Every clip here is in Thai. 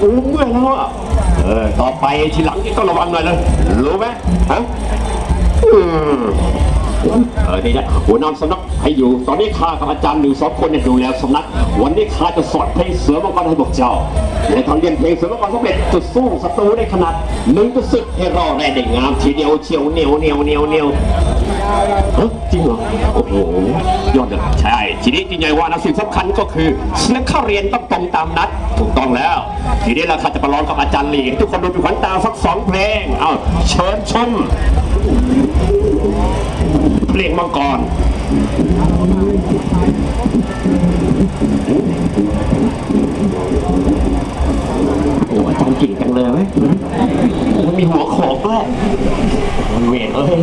กูเมื่อยแล้วอะเออต่อไปทีหลังนี่ต้องระวังหน่อยเลยรู้ไหมฮะอืมเออนี่นะหัวหน้าสำนักให้อยู่ ตอนนี้ข้ากับอาจารย์หนึ่งสองคนเนี่ยดูแลสำนัก วันนี้ข้าจะสอนเพลงเสือมังกรให้พวกเจ้าในตอนเรียนเพลงเสือมังกรสำเร็จจะสู้ศัตรูได้ขนาดหนึ่งจะสึกให้รอดได้ได้งามทีเดียวเชียวเหนียวเหนียวเหนียวเหนียวเฮ้ยจริงเหรอ โอ้โห ยอดเลย ทีนี้ที่ใหญ่ว่านะสิ่งสำคัญก็คือนักเข้าเรียนต้องตรงตามนัด ถูกต้องแล้ว ทีนี้เราข้าจะประลองกับอาจารย์หลีทุกคนดูเป็นขวัญตาสักสองเพลงเอาเชิญชมเพลงมังกรโอ้อาจารย์เก่งจังเลยไหมมันมีหัวโขกด้วยมันเวทเอ้ย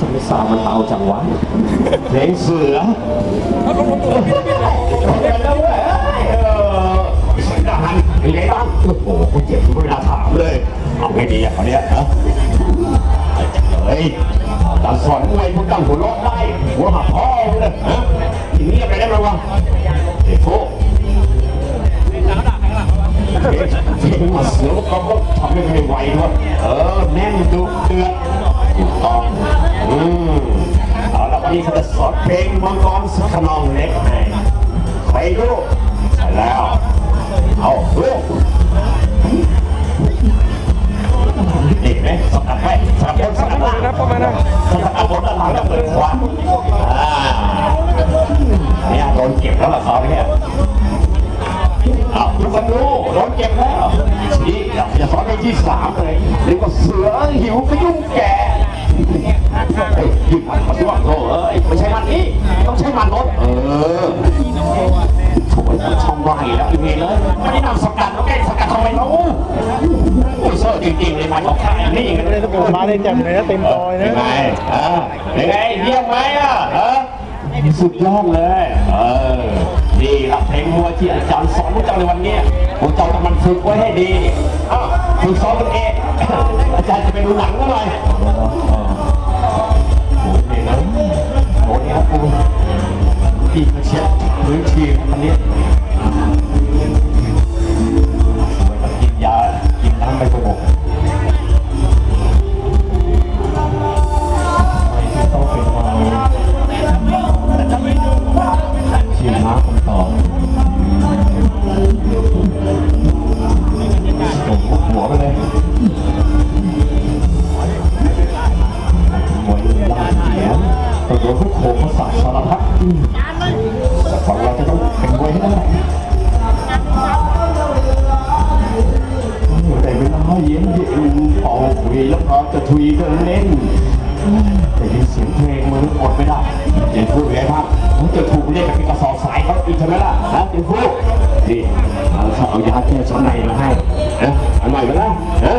จะไม่ สามันเบาจังวะเพลงเสือสันดานเป็นไงบ้างโอ้โหกูเจ็บเวลาถามเลย เอาไงดีอะเขาเนี้ยฮะเฮ้ยการสอนมวยมึงตั้งหัวเราะได้ หัวหักพ่อเลยฮะทีนี้อะไรได้บ้างวะเฮ้ยโฟเพลงมาเสือก็ต้องทำให้ไวด้วยเออแน่นดุ สอนเพลงมังกรสุขนองเล็กให้ใครรู้ใช่แล้ว เอาลูกนี่ไหมสกัดไว้สกัดบนสกัดล่างสกัดบนด้านหลังแล้วเปิดขวาอ่าเนี่ยโดนเก็บแล้วล่ะคราวนี้เอาทุกคนรู้โดนเก็บแล้วนี่เราจะสอนเพลงที่สามเลยเรียกว่าเสือหิวขยุ่งแก่ หยุดมันมาด้วยโถ่เอ้ยไม่ใช่มันนี่ต้องใช้มันรถเออโถ่ช่องว่างอีกแล้วอีเมลเลยไม่ได้นำสกัดแล้วแกสกัดทำไมเล่าโอ้ยเซอร์จริงๆเลยมันของข้านี่ไงมาได้จังเลยนะเต็มซอยเป็นะนไงอ่าเป็นไงเยี่ยมไหมอะฮะสุดยอดเลย เออนี่รับเพลงมัวที่อาจารย์สอนพวกเจ้าในวันนี้พวกเจ้าต้องมันฝึกไว้ให้ดีอ้าวฝึกซ้อมตัวเองอาจารย์จะไปดูหนังก็หน่อย ไปเลยมวยล่าเสียงตัวโดนทุกโขกภาษาสารพัดแต่ของเราจะต้องเป็นมวยให้ได้แต่เวลาเย็นเย็นเป่าคุยแล้วเราจะทุยเดินเล่นแต่ยินเสียงเพลงมันอดไม่ได้เจนพูดไงครับมันจะถูกเรียกเป็นกระสอบสายเขาอีกใช่ไหมล่ะนะเจนพูดนี่เอาเขาเอายาแก้ช้นในมาให้นะอร่อยไหมล่ะนะ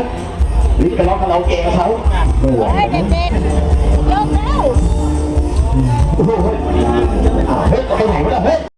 รีบไปร้องคาราโอเกะกเขาไม่ไหวใเด็กๆเร็วโอ้โเฮ้ยไปไหนวะเนี่ยเฮ้ย